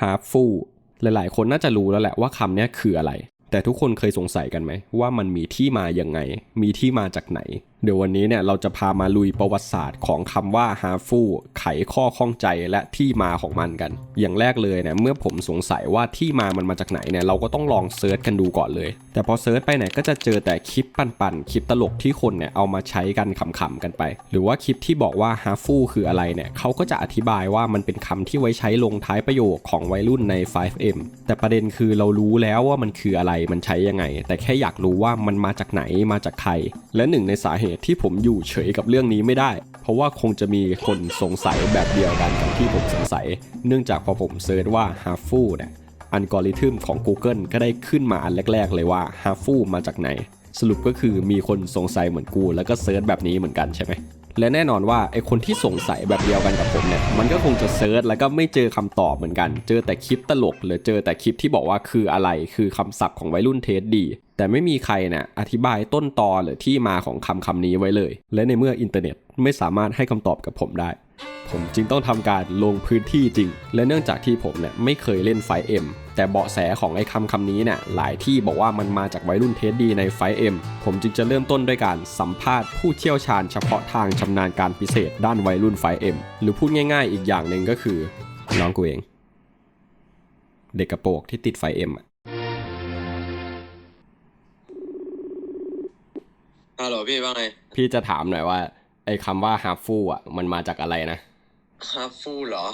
half full หลายๆ คนน่าจะรู้แล้วแหละว่าคำนี้คืออะไร แต่ทุกคนเคยสงสัยกันไหมว่ามันมีที่มาอย่างไง มีที่มาจากไหน เดี๋ยววันนี้เนี่ยเราจะพามาลุยประวัติศาสตร์ของคำว่า h a f u ไขข้อข้องใจและที่มาของมันกัน อย่างแรกเลยเนี่ยเมื่อผมสงสัยว่าที่มามันมาจากไหนเนี่ยเราก็ต้องลองเซิร์ชกันดูก่อนเลย แต่พอเซิร์ชไปเนี่ยก็จะเจอแต่คลิปปั่นๆคลิปตลกที่คนเนี่ยเอามาใช้กันขำๆกันไป หรือว่าคลิปที่บอกว่า h a f u คืออะไรเนี่ยเขาก็จะอธิบายว่ามันเป็นคำที่ไว้ใช้ลงท้ายประโยคของวัยรุ่นใน 5M แต่ประเด็นคือเรารู้แล้วว่ามันคืออะไรมันใช้ยังไง แต่แค่อยากรู้ว่ามันมาจากไหนมาจากใคร และหนึ่งในสาเหตุที่ผมอยู่เฉยกับเรื่องนี้ไม่ได้ เพราะว่าคงจะมีคนสงสัยแบบเดียวกันกับที่ผมสงสัย เนื่องจากพอผมเซิร์ชว่า h a f u เนี่ยอัลกอริทึมของ Google ก็ได้ขึ้นมาอันแรก ๆ เลยว่า h a f u มาจากไหน สรุปก็คือมีคนสงสัยเหมือนกู แล้วก็เซิร์ชแบบนี้เหมือนกันใช่ไหมและแน่นอนว่าไอคนที่สงสัยแบบเดียวกันกับผมเนี่ยมันก็คงจะเซิร์ชแล้วก็ไม่เจอคำตอบเหมือนกัน เจอแต่คลิปตลก หรือเจอแต่คลิปที่บอกว่าคืออะไรคือคำศัพท์ของวัยรุ่นเทสดี แต่ไม่มีใครเนี่ยอธิบายต้นตอหรือที่มาของคำคำนี้ไว้เลย และในเมื่ออินเทอร์เน็ตไม่สามารถให้คำตอบกับผมได้ ผมจึงต้องทำการลงพื้นที่จริง และเนื่องจากที่ผมเนี่ยไม่เคยเล่นไฟเอ็มแต่เบาะแสของไอ้คำคำนี้เนี่ยหลายที่บอกว่ามันมาจากวัยรุ่นเทสดีในไฟเอ็มผมจึงจะเริ่มต้นด้วยการสัมภาษณ์ผู้เชี่ยวชาญเฉพาะทางชำนาญการพิเศษด้านวัยรุ่นไฟเอ็มหรือพูดง่าย ๆ อีกอย่างหนึ่งก็คือน้องกูเอง เด็กกระโปรงที่ติดไฟเอ็มอะ ฮัลโหลพี่ว่าไงพี่จะถามหน่อยว่า ไอ้คำว่าฮาฟูอะ มันมาจากอะไรนะฮาฟูเหรอ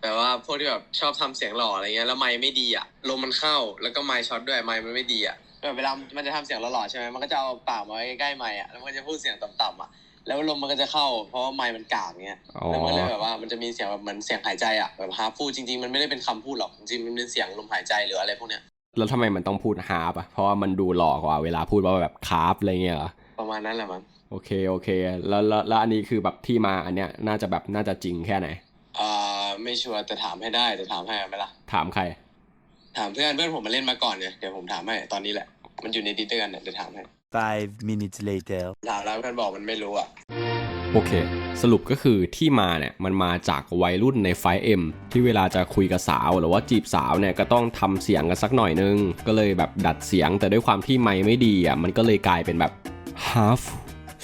แปลว่าพวกที่แบบชอบทำเสียงหล่ออะไรเงี้ยแล้วไมค์ไม่ดีอะลมมันเข้าแล้วก็ไมค์ช็อตด้วยไมค์มันไม่ดีอะแบบเวลามันจะทำเสียงหล่อๆใช่ไหมมันก็จะเอาปากมาไว้ใกล้ไมค์อะแล้วมันก็จะพูดเสียงต่ำๆอะแล้วลมมันก็จะเข้า เพราะว่าไมค์มันกากเงี้ยอ๋อแล้วมันเลยแบบว่ามันจะมีเสียงแบบเหมือนเสียงหายใจอะแบบฮาฟูจริงๆมันไม่ได้เป็นคำพูดหรอกจริงๆมันเป็นเสียงลมหายใจหรืออะไรพวกเนี้ยแล้วทำไมมันต้องพูดฮาร์ปอะเพราะว่ามันดูหล่อกว่าเวลาพูดว่าแบบคาร์ฟอะไรเงี้ยเหรอ ประมาณนั้นแหละมั้งโอเคโอเค แล้วแล้วแล้วอันนี้คือแบบที่มาอันเนี้ยน่าจะแบบน่าจะจริงแค่ไหนอ่าไม่ชัวร์แต่ถามให้ได้แต่ถามให้ไหมล่ะ ถามใคร ถามเพื่อนเพื่อนผมมาเล่นมาก่อนเนี่ยเดี๋ยวผมถามให้ตอนนี้แหละ มันอยู่ในดิสด้วยกันเนี่ยเดี๋ยวถามให้ Five minutes later. ถามแล้วเพื่อนบอกมันไม่รู้อะ โอเค สรุปก็คือที่มาเนี่ยมันมาจากวัยรุ่นในไฟเอ็มที่เวลาจะคุยกับสาวหรือว่าจีบสาวเนี่ยก็ต้องทำเสียงกันสักหน่อยนึง ก็เลยแบบดัดเสียงแต่ด้วยความที่ไมค์ไม่ดีอะมันก็เลยกลายเป็นแบบ half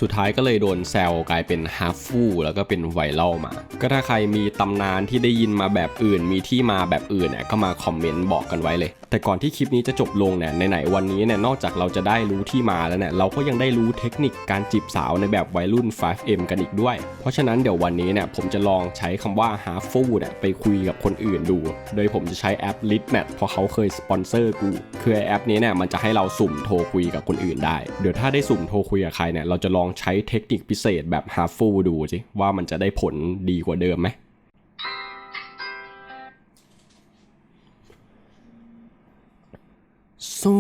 สุดท้ายก็เลยโดนแซวกลายเป็นฮาฟูแล้วก็เป็นไวรัลมา ก็ถ้าใครมีตำนานที่ได้ยินมาแบบอื่น มีที่มาแบบอื่นเนี่ยก็มาคอมเมนต์บอกกันไว้เลยแต่ก่อนที่คลิปนี้จะจบลงเนี่ยไหนๆวันนี้เนี่ยนอกจากเราจะได้รู้ที่มาแล้วเนี่ยเราก็ยังได้รู้เทคนิคการจีบสาวในแบบวัยรุ่น 5M กันอีกด้วย เพราะฉะนั้นเดี๋ยววันนี้เนี่ยผมจะลองใช้คำว่า half full เนี่ยไปคุยกับคนอื่นดู โดยผมจะใช้แอป l i t m a t เพราะเขาเคยสปอนเซอร์กูคือแอปนี้เนี่ยมันจะให้เราสุ่มโทรคุยกับคนอื่นได้ เดี๋ยวถ้าได้สุ่มโทรคุยกับใครเนี่ยเราจะลองใช้เทคนิคพิเศษแบบ half full ดูสิว่ามันจะได้ผลดีกว่าเดิมไหม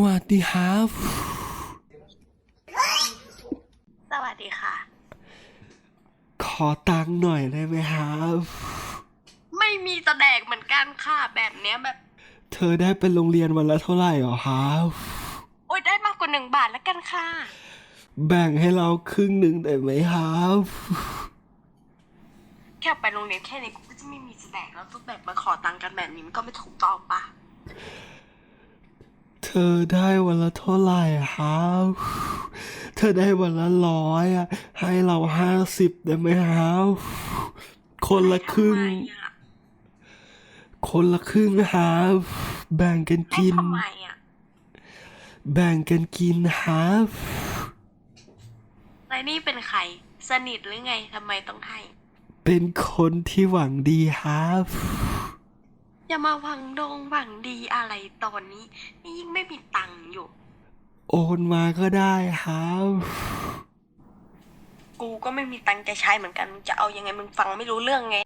วัสดีครับ สวัสดีค่ะ ขอตังค์หน่อยได้ไหมครับ ไม่มีแสดงเหมือนกันค่ะ แบบเนี้ยแบบ เธอได้ไปโรงเรียนวันละเท่าไหร่หรอครับ โอ๊ยได้มากกว่าหนึ่งบาทแล้วกันค่ะ แบ่งให้เราครึ่งหนึ่งได้ไหมครับ แค่ไปโรงเรียนแค่นี้กูก็จะไม่มีแสดงแล้วต้องแบบมาขอตังค์กันแบบนี้มันก็ไม่ถูกต้องปะ เธอได้วันละเท่าไหร่ครับเธอได้วันละร้อยอะ ให้เราห้าสิบได้ไหมครับคนละครึ่งให้ทำไมอะคนละครึ่งครับแบ่งกันให้กิน ทำไมอะ แบ่งกันกินครับไรนี่เป็นใคร สนิทหรือไงทำไมต้องให้ เป็นคนที่หวังดีครับ อย่ามาหวังดงหวังดีอะไรตอนนี้ นี่ยิ่งไม่มีตังค์อยู่ โอนมาก็ได้ครับ กูก็ไม่มีตังค์จะใช้เหมือนกันมึงจะเอายังไงมึงฟังไม่รู้เรื่องไง